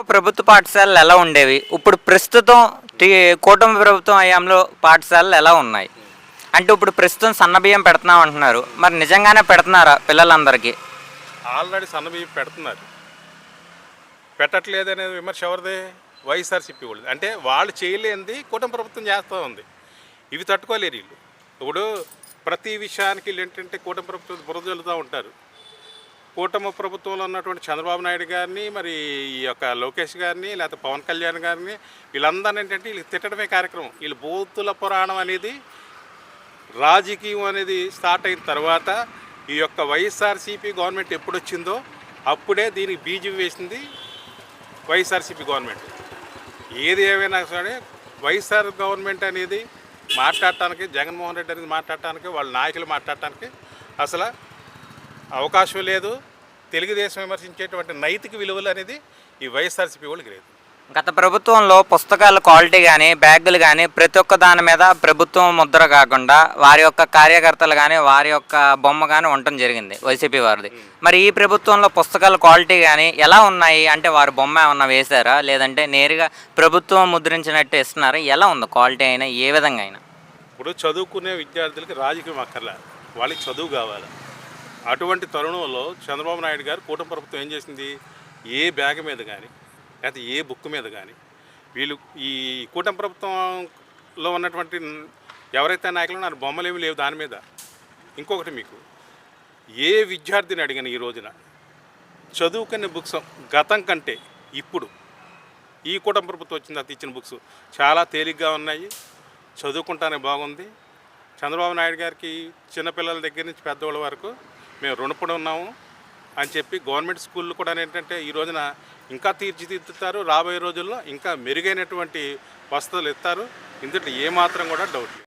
ప్రభుత్వ పాఠశాలలు ఎలా ఉండేవి? ఇప్పుడు ప్రస్తుతం టీ- కూటమి ప్రభుత్వం హయాంలో పాఠశాలలు ఎలా ఉన్నాయి? అంటే ఇప్పుడు ప్రస్తుతం సన్నబియ్యం పెడుతున్నాం అంటున్నారు. మరి నిజంగానే పెడుతున్నారా పిల్లలందరికీ? ఆల్రెడీ సన్నబియ్యం పెడుతున్నారు. పెట్టట్లేదు అనేది విమర్శ ఎవరిది? వైఎస్ఆర్సీపీ వాళ్ళు అంటే వాళ్ళు చేయలేనిది కూటమి ప్రభుత్వం చేస్తూ ఉంది. ఇవి తట్టుకోలేరు వీళ్ళు. ఇప్పుడు ప్రతి విషయానికి వీళ్ళు ఏంటంటే కూటమి ప్రభుత్వం బురద ఉంటారు. కూటమి ప్రభుత్వంలో ఉన్నటువంటి చంద్రబాబు నాయుడు గారిని మరి ఈ యొక్క లోకేష్ గారిని లేకపోతే పవన్ కళ్యాణ్ గారిని వీళ్ళందరినీ ఏంటంటే వీళ్ళు తిట్టడమే కార్యక్రమం. వీళ్ళు బూతుల పురాణం అనేది రాజకీయం అనేది స్టార్ట్ అయిన తర్వాత ఈ యొక్క వైఎస్ఆర్సీపీ గవర్నమెంట్ ఎప్పుడు వచ్చిందో అప్పుడే దీనికి బీజం వేసింది వైఎస్ఆర్సీపీ గవర్నమెంట్. ఏది ఏమైనా సరే వైఎస్ఆర్ గవర్నమెంట్ అనేది మాట్లాడటానికి జగన్మోహన్ రెడ్డి అనేది మాట్లాడటానికి వాళ్ళ నాయకులు మాట్లాడటానికి అసలు అవకాశం లేదు. తెలుగుదేశం విమర్శించేటువంటి నైతిక విలువలు అనేది ఈ వైఎస్ఆర్సీపీ వాళ్ళకి లేదు. గత ప్రభుత్వంలో పుస్తకాల క్వాలిటీ కానీ బ్యాగులు కానీ ప్రతి ఒక్క దాని మీద ప్రభుత్వం ముద్ర కాకుండా వారి యొక్క కార్యకర్తలు కానీ వారి యొక్క బొమ్మ కానీ ఉండటం జరిగింది వైసీపీ వారిది. మరి ఈ ప్రభుత్వంలో పుస్తకాల క్వాలిటీ కానీ ఎలా ఉన్నాయి? అంటే వారి బొమ్మ ఏమన్నా వేశారా? లేదంటే నేరుగా ప్రభుత్వం ముద్రించినట్టు ఇస్తున్నారా? ఎలా ఉంది క్వాలిటీ అయినా ఏ విధంగా అయినా? ఇప్పుడు చదువుకునే విద్యార్థులకి రాజకీయం అక్కర్లే. వాళ్ళకి చదువు కావాలి? అటువంటి తరుణంలో చంద్రబాబు నాయుడు గారు కూటమి ప్రభుత్వం ఏం చేసింది? ఏ బ్యాగ్ మీద కానీ లేకపోతే ఏ బుక్ మీద కానీ వీళ్ళు ఈ కూటమి ప్రభుత్వంలో ఉన్నటువంటి ఎవరైతే నాయకులు ఉన్నారు బొమ్మలు ఏమి లేవు దాని మీద. ఇంకొకటి మీకు ఏ విద్యార్థిని అడిగిన ఈ రోజున చదువుకునే బుక్స్ గతం కంటే ఇప్పుడు ఈ కూటమి ప్రభుత్వం వచ్చిన అది ఇచ్చిన బుక్స్ చాలా తేలిగ్గా ఉన్నాయి. చదువుకుంటానే బాగుంది. చంద్రబాబు నాయుడు గారికి చిన్నపిల్లల దగ్గర నుంచి పెద్దవాళ్ళ వరకు మేము రుణపడి ఉన్నాము అని చెప్పి గవర్నమెంట్ స్కూళ్ళు కూడా ఏంటంటే ఈ రోజున ఇంకా తీర్చిదిద్దుతారు. రాబోయే రోజుల్లో ఇంకా మెరుగైనటువంటి వసతులు ఇస్తారు ఇందులో ఏమాత్రం కూడా డౌట్ లేదు.